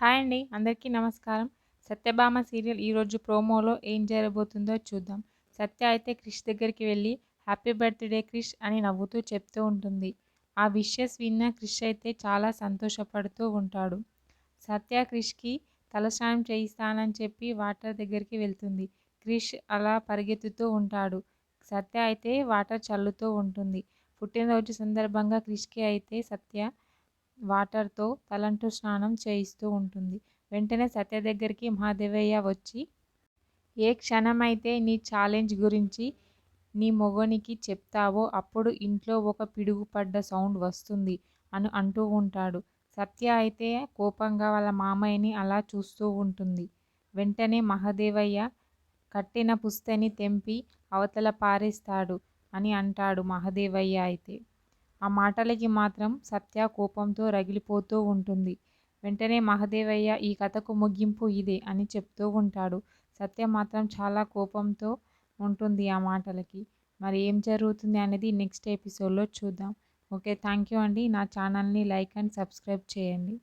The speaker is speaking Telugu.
హాయ్ అండి అందరికీ నమస్కారం. సత్యభామ సీరియల్ ఈరోజు ప్రోమోలో ఏం జరగబోతుందో చూద్దాం. సత్య అయితే క్రిష్ దగ్గరికి వెళ్ళి హ్యాపీ బర్త్డే క్రిష్ అని నవ్వుతూ చెప్తూ ఉంటుంది. ఆ విషెస్ విన్న క్రిష్ అయితే చాలా సంతోషపడుతూ ఉంటాడు. సత్య క్రిష్కి తలస్నానం చేయిస్తానని చెప్పి వాటర్ దగ్గరికి వెళ్తుంది. క్రిష్ అలా పరిగెత్తుతూ ఉంటాడు. సత్య అయితే వాటర్ చల్లుతూ ఉంటుంది. పుట్టినరోజు సందర్భంగా క్రిష్కి అయితే సత్య వాటర్తో తలంటు స్నానం చేయిస్తూ ఉంటుంది. వెంటనే సత్య దగ్గరికి మహాదేవయ్య వచ్చి ఏ క్షణమైతే నీ ఛాలెంజ్ గురించి నీ మొగనికి చెప్తావో అప్పుడు ఇంట్లో ఒక పిడుగుపడ్డ సౌండ్ వస్తుంది అని అంటూ ఉంటాడు. సత్య అయితే కోపంగా వాళ్ళ మామయ్యని అలా చూస్తూ ఉంటుంది. వెంటనే మహాదేవయ్య కట్టిన పుస్తని తెంపి అవతల పారేస్తాడు అని అంటాడు మహాదేవయ్య అయితే. ఆ మాటలకి మాత్రం సత్య కోపంతో రగిలిపోతూ ఉంటుంది. వెంటనే మహదేవయ్య ఈ కథకు ముగింపు ఇదే అని చెప్తూ ఉంటాడు. సత్య మాత్రం చాలా కోపంతో ఉంటుంది ఆ మాటలకి. మరి ఏం జరుగుతుంది అనేది నెక్స్ట్ ఎపిసోడ్లో చూద్దాం. ఓకే థ్యాంక్ యూ అండి. నా ఛానల్ని లైక్ అండ్ సబ్స్క్రైబ్ చేయండి.